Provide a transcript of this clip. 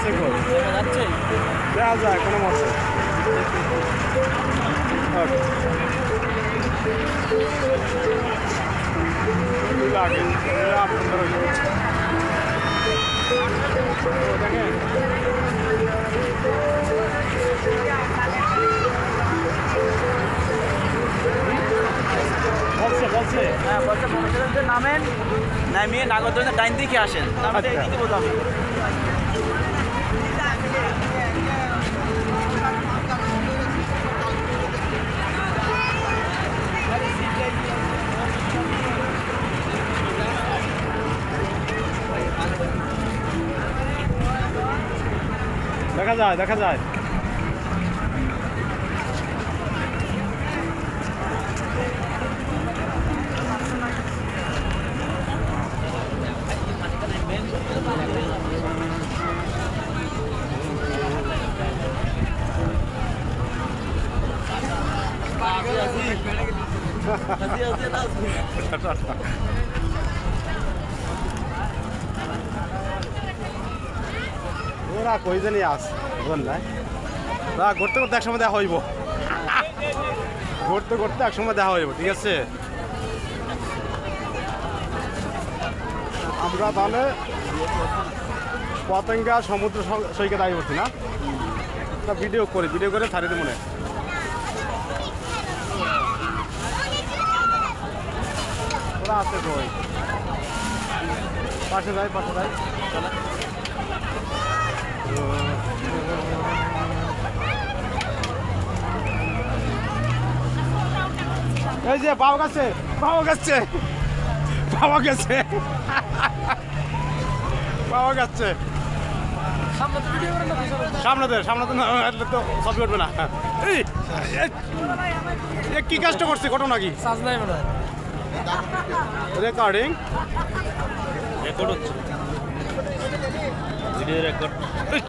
আছে কই দেখা যাচ্ছে যায় কোনো মতে। লাগে বলছে বলছে হ্যাঁ বলছে নামেন নামিয়ে নাগরদোলনা ডাইন দিকে আসেন আচ্ছা। এইদিকে বোঝাবে দেখা যায় দেখা যায়। ওরা কই জানি বল না। ঘুরতে ঘুরতে একসময় দেখা হইব। ঘুরতে ঘুরতে একসময় দেখা হইব, ঠিক আছে? আমরা তাহলে পতেঙ্গা সমুদ্র সৈকত আগে করছি না? একটা ভিডিও করি ভিডিও করে ছাড়িয়ে মনে ওরা আছে কই পাশে যাই পাশে যাই। এই যে পাওয়া গেছে পাওয়া গেছে পাওয়া গেছে। পাওয়া গেছে। সামনে দে সামনে তো না তো ছবি উঠবে না। এই, কি কাজটা করছে ঘটনা কি? রেকর্ডিং রেকর্ড হচ্ছে। Video record